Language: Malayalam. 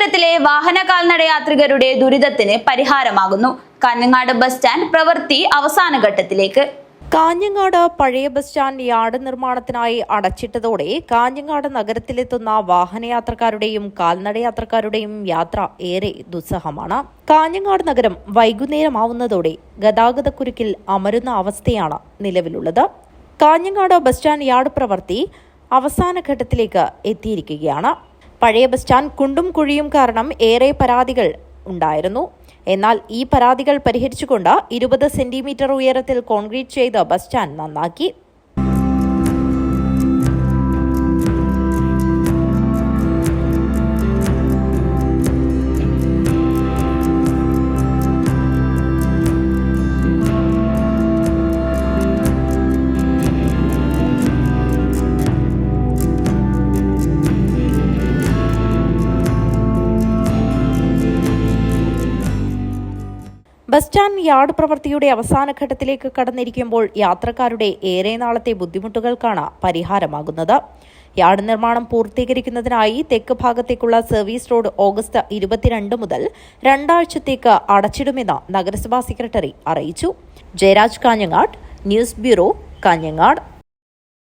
നഗരത്തിലെ വാഹന കാൽനട യാത്രികരുടെ ദുരിതത്തിന് പരിഹാരമാകുന്നു. കാഞ്ഞങ്ങാട് ബസ് സ്റ്റാൻഡ് പ്രവൃത്തി അവസാന ഘട്ടത്തിലേക്ക്. കാഞ്ഞങ്ങാട് പഴയ ബസ് സ്റ്റാൻഡ് യാർഡ് നിർമ്മാണത്തിനായി അടച്ചിട്ടതോടെ കാഞ്ഞങ്ങാട് നഗരത്തിലെത്തുന്ന വാഹനയാത്രക്കാരുടെയും കാൽനടയാത്രക്കാരുടെയും യാത്ര ഏറെ ദുസ്സഹമാണ്. കാഞ്ഞങ്ങാട് നഗരം വൈകുന്നേരമാവുന്നതോടെ ഗതാഗതക്കുരുക്കിൽ അമരുന്ന അവസ്ഥയാണ് നിലവിലുള്ളത്. കാഞ്ഞങ്ങാട് ബസ് സ്റ്റാൻഡ് യാർഡ് പ്രവൃത്തി അവസാന ഘട്ടത്തിലേക്ക് എത്തിയിരിക്കുകയാണ്. പഴയ ബസ് സ്റ്റാൻഡ് കുണ്ടും കുഴിയും കാരണം ഏറെ പരാതികൾ ഉണ്ടായിരുന്നു. എന്നാൽ ഈ പരാതികൾ പരിഹരിച്ചുകൊണ്ട് ഇരുപത് സെന്റിമീറ്റർ ഉയരത്തിൽ കോൺക്രീറ്റ് ചെയ്ത് ബസ് സ്റ്റാൻഡ് നന്നാക്കി. ബസ് സ്റ്റാൻഡ് യാർഡ് പ്രവൃത്തിയുടെ അവസാന ഘട്ടത്തിലേക്ക് കടന്നിരിക്കുമ്പോൾ യാത്രക്കാരുടെ ഏറെ നാളത്തെ ബുദ്ധിമുട്ടുകൾക്കാണ് പരിഹാരമാകുന്നത്. യാർഡ് നിർമ്മാണം പൂർത്തീകരിക്കുന്നതിനായി തെക്ക് ഭാഗത്തേക്കുള്ള സർവീസ് റോഡ് ഓഗസ്റ്റ് ഇരുപത്തിരണ്ട് മുതൽ രണ്ടാഴ്ചത്തേക്ക് അടച്ചിടുമെന്ന് നഗരസഭാ സെക്രട്ടറി അറിയിച്ചു. Jayaraj Kanhangad news bureau Kanhangad.